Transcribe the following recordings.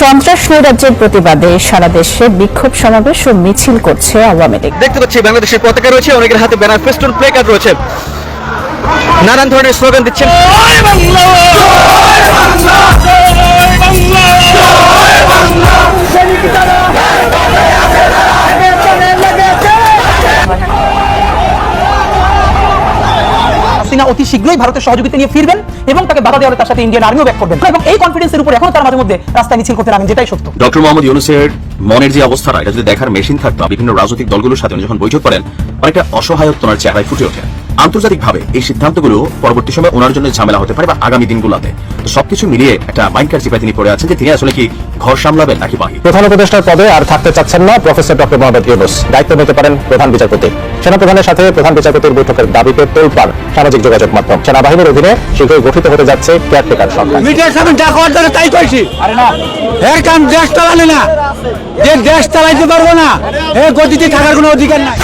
সন্ত্রাস নৈরাজ্যের প্রতিবাদে সারা দেশে বিক্ষোভ সমাবেশ ও মিছিল করছে আওয়ামী লীগ। দেখতে পাচ্ছি বাংলাদেশের পতাকা রয়েছে অনেকের হাতে ব্যানার ফেস্টুন প্লে রয়েছে। নানান ধরনের স্লোগান দিচ্ছেন। হাসিনা অতি শীঘ্রই ভারতের সহযোগিতা নিয়ে ফিরবেন এবং তাকে বাধা দেওয়ার তার সাথে ইন্ডিয়ান আর্মিও ব্যাক করবেন। এবং এই কনফিডেন্সের উপর এখন তার মাঝে মধ্যে রাস্তায় মিছিল করতে নামেন, যেটাই সত্য। ডক্টর মোহাম্মদ ইউনুসের মনের যে অবস্থাটা এটা যদি দেখার মেশিন থাকতো বিভিন্ন রাজনৈতিক দলগুলোর সাথে যখন বৈঠক করেন, অনেকটা অসহায়ত্বনার চেহারায় ফুটে ওঠে। আন্তর্জাতিকভাবে এই সিদ্ধান্তগুলো পরবর্তী সময় ওনার জন্য ঝামেলা হতে পারে বা আগামী দিনগুলোতে। তো সবকিছু মিলিয়ে একটা মাইন্ডকার চিপায় তিনি পড়ে আছেন যে তিনি আসলে কি ঘর সামলাবেন নাকি বাকি প্রধান উপদেষ্টার পদে আর থাকতে চাচ্ছেন না প্রফেসর ডক্টর মোহাম্মদ ইউনুস। দায়িত্ব নিতে পারেন প্রধান বিচারপতি। সেনাপ্রধানের সাথে প্রধান বিচারপতির বৈঠকের দাবিতে তোলপাড় সামাজিক যোগাযোগ মাধ্যম। সেনাবাহিনীর অধীনে শীঘ্রই গঠিত হতে যাচ্ছে কেয়ারটেকার সরকার। মিডিয়ার সামনে যা করার দরকার তাই কইছি। এর কাম দেশ চালালে না। যে দেশ চালাইতে পারব না এ গতিতে থাকার কোনো অধিকার নাই।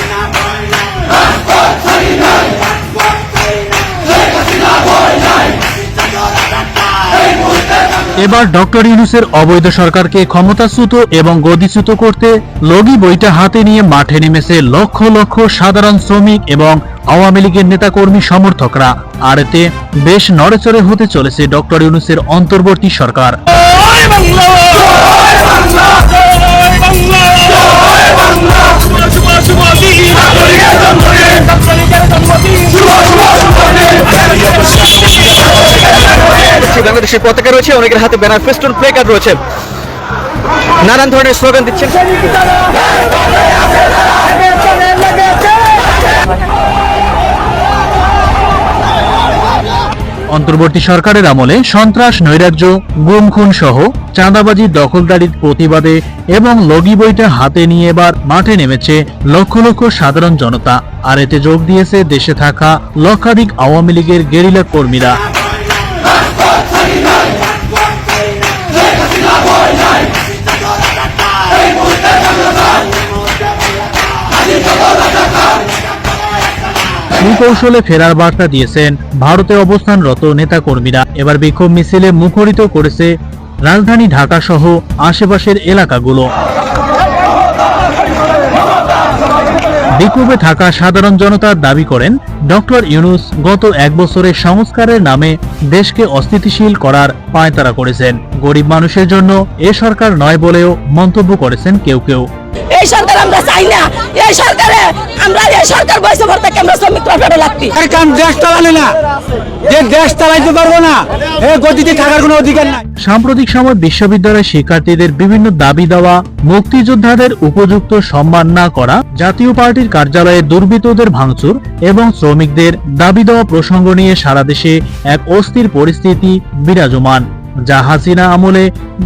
এবার ডক্টর ইউনুসের অবৈধ সরকারকে ক্ষমতাচ্যুত এবং গদিচ্যুত করতে লগি বইটা হাতে নিয়ে মাঠে নেমেছে লক্ষ লক্ষ সাধারণ শ্রমিক এবং আওয়ামী লীগের নেতাকর্মী সমর্থকরা। আর এতে বেশ নড়েচড়ে হতে চলেছে ডক্টর ইউনুসের অন্তর্বর্তী সরকার। বাংলাদেশের পতাকা রয়েছে, অনেকের হাতে ব্যানার ফেস্টুন প্লে কার্ড রয়েছে। নানান ধরনের স্লোগান দিচ্ছেন। অন্তর্বর্তী সরকারের আমলে সন্ত্রাস, নৈরাজ্য, গুম, খুন সহ চাঁদাবাজি দখলদারির প্রতিবাদে এবং লগি বইটা হাতে নিয়ে এবার মাঠে নেমেছে লক্ষ লক্ষ সাধারণ জনতা। আর এতে যোগ দিয়েছে দেশে থাকা লক্ষাধিক আওয়ামী লীগের গেরিলা কর্মীরা। সুকৌশলে ফেরার বার্তা দিয়েছেন ভারতে অবস্থানরত নেতাকর্মীরা। এবার বিক্ষোভ মিছিলে মুখরিত করেছে রাজধানী ঢাকা সহ আশেপাশের এলাকাগুলো। বিক্ষোভে থাকা সাধারণ জনতার দাবি করেন ডক্টর ইউনুস গত এক বছরের সংস্কারের নামে দেশকে অস্থিতিশীল করার পায়তারা করেছেন। গরিব মানুষের জন্য এ সরকার নয় বলেও মন্তব্য করেছেন কেউ কেউ। এই সরকার আমরা চাই না। এই সরকারে আমরা এই সরকার বয়সে ভর থেকে আমরা শ্রমিকরা পেটে লাগতি দেশ চালালে না। যে দেশ চালাইতে পারব না এ গতিতে থাকার কোনো অধিকার নাই। সাম্প্রতিক সময় বিশ্ববিদ্যালয়ের শিক্ষার্থীদের বিভিন্ন দাবি দেওয়া মুক্তিযোদ্ধাদের উপযুক্ত সম্মান না করা জাতীয় পার্টির কার্যালয়ে দুর্বৃত্তদের ভাঙচুর এবং শ্রমিকদের দাবি দেওয়া প্রসঙ্গ নিয়ে সারা দেশে এক অস্থির পরিস্থিতি বিরাজমান। যা হাসিনা আমলে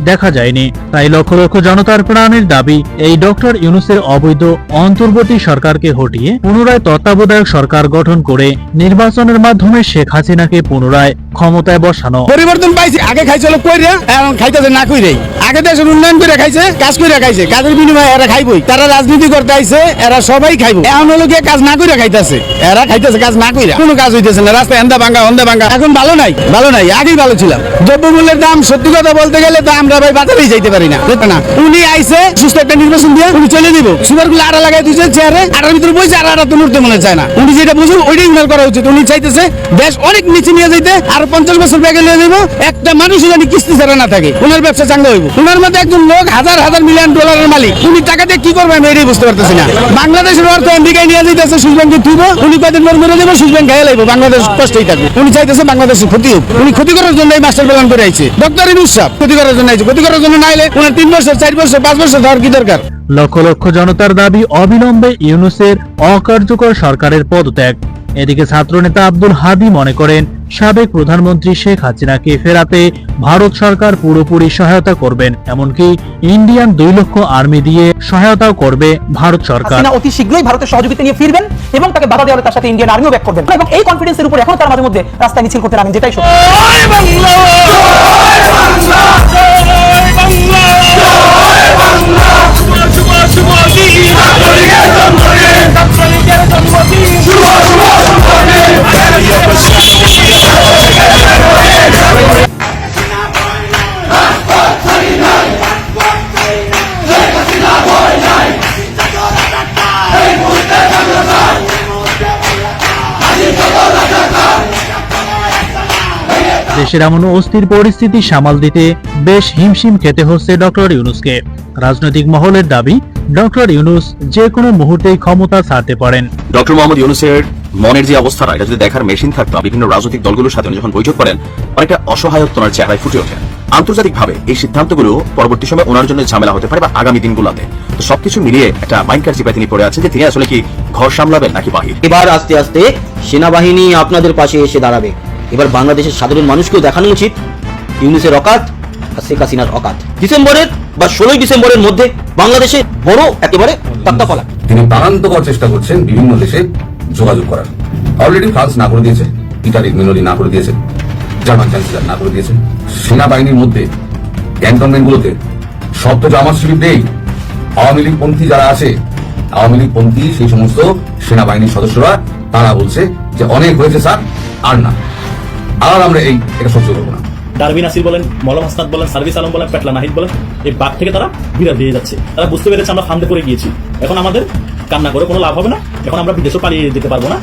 দেখা যায়নি। তাই লক্ষ লক্ষ জনতার প্রাণের দাবি, এই ডক্টর ইউনুসের অবৈধ অন্তর্বর্তী সরকারকে হটিয়ে পুনরায় তত্ত্বাবধায়ক সরকার গঠন করে নির্বাচনের মাধ্যমে শেখ হাসিনাকে পুনরায় ক্ষমতায় বসানো। পরিবর্তন পাইছে, আগে খাইছিল কই এখন খাইতেছে না কই আগে দেশের উন্নয়ন করে খাইছে, কাজ করে খাইছে, কাজের বিনিময়ে এরা খাইবই। তারা রাজনীতি করতে আইছে, এরা সবাই খাইবো। এখন হলো গিয়ে কাজ না করে খাইতেছে, এরা খাইতেছে কাজ না কইরা। কোনো কাজ হইতেছে না, রাস্তায় এন্দা ভাঙ্গা অন্দা ভাঙ্গা এখন ভালো নাই ভালো নাই, আগেই ভালো ছিলাম। দ্রব্যমূল্যের দাম সত্যি কথা বলতে গেলে তো আমরা ভাই যাইতে পারি না। না? উনি আইছে, সুস্থ একটা নির্বাচন দিয়ে উনি চলে দিব সুপারগুলো আড়া লাগাই দিয়েছে, চেয়ারে, আড়ার ভিতরে বসে আর আড়া তো মনে চায় না। উনি যেটা ওইটাই করা উচিত। উনি চাইতেছে দেশ অনেক নিচে নিয়ে যাইতে, আর পঞ্চাশ বছর ব্যাগে নিয়ে যাব একটা মানুষ জানি কিস্তি ছাড়া না থাকে। উনার ব্যবসা চাঙ্গা হইব। উনার মধ্যে একজন লোক হাজার হাজার মিলিয়ন ডলারের মালিক। উনি টাকা দিয়ে কি করবে আমি এটাই বুঝতে পারতেছি না। বাংলাদেশের অর্থ আমেরিকায় নিয়ে যাইতেছে, সুইস ব্যাংকে থুইব, উনি কয়দিন পর মেরে দেবো ব্যাংক গায়ে লাগবো বাংলাদেশ কষ্টেই থাকবে। উনি চাইতেছে বাংলাদেশের ক্ষতি হোক। উনি ক্ষতি করার জন্য এই মাস্টার প্ল্যান করে আইছে। ডক্টর ইনুস সাহেব ক্ষতি করার জন্য আছে ক্ষতি করার জন্য না এলে ওনার তিন বছর, চার বছর, পাঁচ বছর ধর কি দরকার? লক্ষ লক্ষ জনতার দাবি অবিলম্বে ইউনুসের অকার্যকর সরকারের পদত্যাগ। এদিকে ছাত্রনেতা আব্দুল হাদি মনে করেন সাবেক প্রধানমন্ত্রী শেখ হাসিনাকে ফেরাতে ভারত সরকার পুরোপুরি সহায়তা করবেন এমনকি ইন্ডিয়ান দুই লক্ষ আর্মি দিয়ে সহায়তাও করবে ভারত সরকার। হাসিনা অতি শীঘ্রই ভারতের সহযোগিতা নিয়ে ফিরবেন এবং তাকে বাধা দেওয়ার তার সাথে ইন্ডিয়ান আর্মিও ব্যাক করবেন। এবং এই কনফিডেন্সের উপর এখন তার মাঝে মধ্যে রাস্তায় মিছিল করতে রাখেন যেটাই সত্য। দেশের এমন অস্থির পরিস্থিতি সামাল দিতে বেশ হিমশিম খেতে হচ্ছে ডক্টর ইউনুসকে। রাজনৈতিক মহলের দাবি ডক্টর ইউনুস যে কোনো মুহূর্তেই ক্ষমতা ছাড়তে পারেন। ডক্টর মোহাম্মদ ইউনুসের মনের যে অবস্থাটা এটা যদি দেখার মেশিন থাকতো বিভিন্ন রাজনৈতিক দলগুলোর সাথে যখন বৈঠক করেন অনেকটা অসহায়ত্বনার চেহারায় ফুটে ওঠে। আন্তর্জাতিকভাবে এই সিদ্ধান্তগুলো পরবর্তী সময় ওনার জন্য ঝামেলা হতে পারে বা আগামী দিনগুলোতে। তো সবকিছু মিলিয়ে একটা মাইন্ডকার চিপায় তিনি পড়ে আছেন যে তিনি আসলে কি ঘর সামলাবেন নাকি বাহির? এবার আস্তে আস্তে সেনাবাহিনী আপনাদের পাশে এসে দাঁড়াবে। এবার বাংলাদেশের সাধারণ মানুষকেও দেখানো উচিত ইউনিসের অকাত আর শেখ হাসিনার অকাত। ডিসেম্বরের বা ষোলোই ডিসেম্বরের মধ্যে বাংলাদেশে বড় একেবারে ফলা তিনি প্রাণান্তকর চেষ্টা করছেন বিভিন্ন দেশে যোগাযোগ করার। অলরেডি ফ্রান্স না করে দিয়েছে ইটালি মেলোরি না করে দিয়েছে, জার্মান চ্যান্সেলর না করে দিয়েছে। সেনাবাহিনীর মধ্যে ক্যান্টনমেন্টগুলোতে সব তো জামাত শিবির নেই। আওয়ামী লীগ পন্থী যারা আছে, আওয়ামী লীগ পন্থী, সেই সমস্ত সেনাবাহিনীর সদস্যরা, তারা বলছে যে অনেক হয়েছে স্যার, আর না। আর আমরা এই এটা সহ্য করব না। ডারবিন আসির বলেন মলম হাসনাত বলেন সার্ভিস আলম বলেন পেটলা নাহিদ বলেন এই বাঘ থেকে তারা বিরাট দিয়ে যাচ্ছে। তারা বুঝতে পেরেছে আমরা ফান্দে পড়ে গিয়েছি। এখন আমাদের কান্না করে কোনো লাভ হবে না। এখন আমরা বিদেশে পালিয়ে যেতে পারব না।